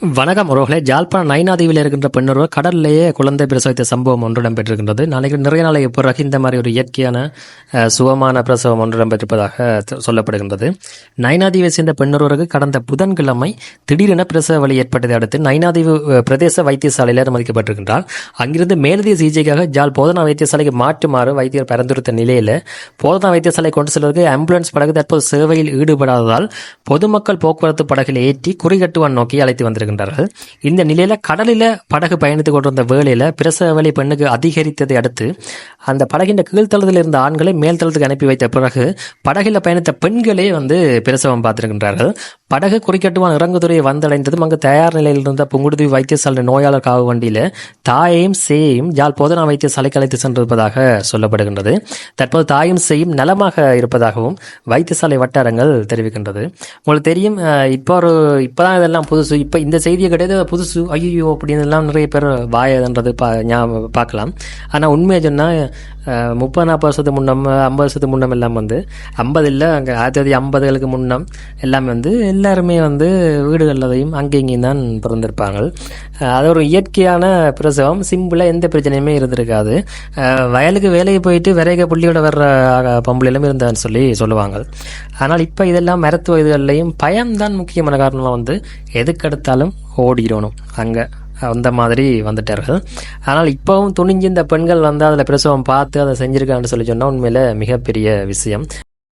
வணக்கம் உறவுகளே. ஜாழ்ப்பாணம் நைனாதீவில் இருக்கின்ற பெண்ணொருவர் கடல்லேயே குழந்தை பிரசவித்த சம்பவம் ஒன்று இடம்பெற்றிருக்கின்றது. நாளைக்கு நிறைய நாளைக்கு பிறகு இந்த மாதிரி ஒரு இயற்கையான சுகமான பிரசவம் ஒன்று இடம்பெற்றிருப்பதாக சொல்லப்படுகின்றது. நைனாதீவை சேர்ந்த பெண்ணொருவருக்கு கடந்த புதன்கிழமை திடீரென பிரசவ வழி ஏற்பட்டதை அடுத்து நைனாதீவு பிரதேச வைத்தியசாலையில் அனுமதிக்கப்பட்டிருக்கின்றார். அங்கிருந்து மேலதிக சிகிச்சைக்காக ஜால் போதனா வைத்தியசாலைக்கு மாற்றுமாறு வைத்தியர் பரிந்துரைத்த நிலையில் போதனா வைத்தியசாலை கொண்டு செல்வதற்கு ஆம்புலன்ஸ் படகு தற்போது சேவையில் ஈடுபடாததால் பொதுமக்கள் போக்குவரத்து படகில் ஏற்றி குறிகட்டுவான் நோக்கி அழைத்து வந்திருக்கிறார். வருகின்றார்கள் இந்த நிலையில கடலில் படகு பயணித்துக் கொண்டிருந்த வேளையில பிரசவ வலி பெண்ணுக்கு அதிகரித்ததை அடுத்து அந்த படகின் கீழ்த்தளத்தில் இருந்த ஆண்களை மேல்தளத்துக்கு அனுப்பி வைத்த பிறகு படகில் பயணித்த பெண்களே வந்து பிரசவம் பார்த்திருக்கின்றார்கள். படகு குறிக்கட்டுவான் இறங்குதுறையை வந்தடைந்ததும் அங்கு தயார் நிலையில் இருந்த புங்குடுதீவு வைத்தியசாலை நோயாளர் காவு வண்டியில் தாயையும் சேயும் யாழ் போதனா வைத்தியசாலைக்கு அழைத்து சென்றிருப்பதாக சொல்லப்படுகின்றது. தற்போது தாயும் சேயும் நலமாக இருப்பதாகவும் வைத்தியசாலை வட்டாரங்கள் தெரிவிக்கின்றது. உங்களுக்கு தெரியும் இப்போ ஒரு இப்போதான் இதெல்லாம் புதுசு. இப்போ இந்த செய்தியை கிடையாது புதுசு. ஐயோ அப்படின்னு எல்லாம் நிறைய பேர் வாயதுன்றது பா ஞாபகம் பார்க்கலாம். ஆனால் உண்மையை சொன்னால் முப்பது நாற்பது வருஷத்துக்கு முன்னம் ஐம்பது வருஷத்துக்கு முன்னம் எல்லாம் வந்து ஐம்பது இல்லை அங்கே ஆயிரத்தி தொள்ளாயிரத்தி ஐம்பதுகளுக்கு முன்னம் எல்லாமே வந்து எல்லாருமே வந்து வீடுகளிலையும் அங்கே இங்கேயும் தான் பிறந்திருப்பாங்க அது ஒரு இயற்கையான பிரசவம் சிம்பிளாக எந்த பிரச்சனையுமே இருந்திருக்காது. வயலுக்கு வேலைக்கு போயிட்டு விரைக புள்ளியோட வர்ற பம்புலையிலும் இருந்தான்னு சொல்லி சொல்லுவாங்க. ஆனால் இப்போ இதெல்லாம் மருத்துவ இதுகள்லையும் பயம்தான் முக்கியமான காரணமாக வந்து எதுக்கெடுத்தாலும் ஓடிடணும். அங்கே அந்த மாதிரி வந்துட்டார்கள். ஆனால் இப்போவும் துணிஞ்சு இந்த பெண்கள் வந்து அதில் பிரசவம் பார்த்து அதை செஞ்சுருக்கான்னு சொல்லி சொன்னால் உண்மையில மிகப்பெரிய விஷயம்.